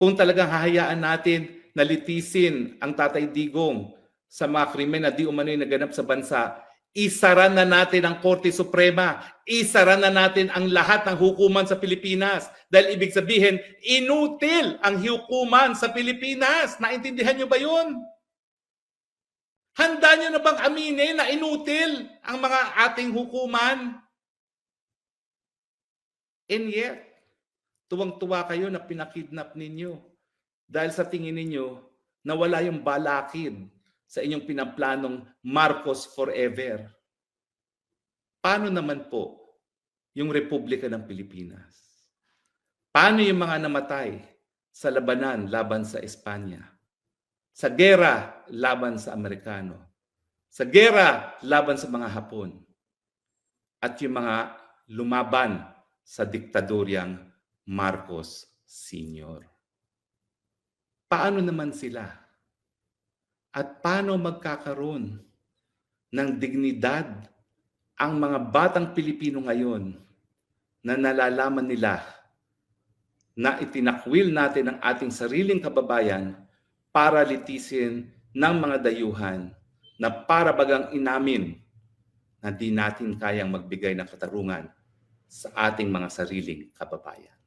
Kung talagang hahayaan natin na litisin ang Tatay Digong sa mga krimen na di umano'y naganap sa bansa, isara na natin ang Korte Suprema, isara na natin ang lahat ng hukuman sa Pilipinas. Dahil ibig sabihin, inutil ang hukuman sa Pilipinas. Naintindihan nyo ba yun? Handa nyo na bang aminin na inutil ang mga ating hukuman? And yet, tuwang-tuwa kayo na pinakidnap ninyo dahil sa tingin ninyo nawala yung balakid sa inyong pinaplanong Marcos Forever. Paano naman po yung Republika ng Pilipinas? Paano yung mga namatay sa labanan laban sa Espanya? Sa gera laban sa Amerikano? Sa gera laban sa mga Hapon? At yung mga lumaban sa diktadoryang Marcos Sr. Paano naman sila? At paano magkakaroon ng dignidad ang mga batang Pilipino ngayon na nalalaman nila na itinakwil natin ang ating sariling kababayan para litisin ng mga dayuhan na para bagang inamin na di natin kayang magbigay ng katarungan sa ating mga sariling kababayan.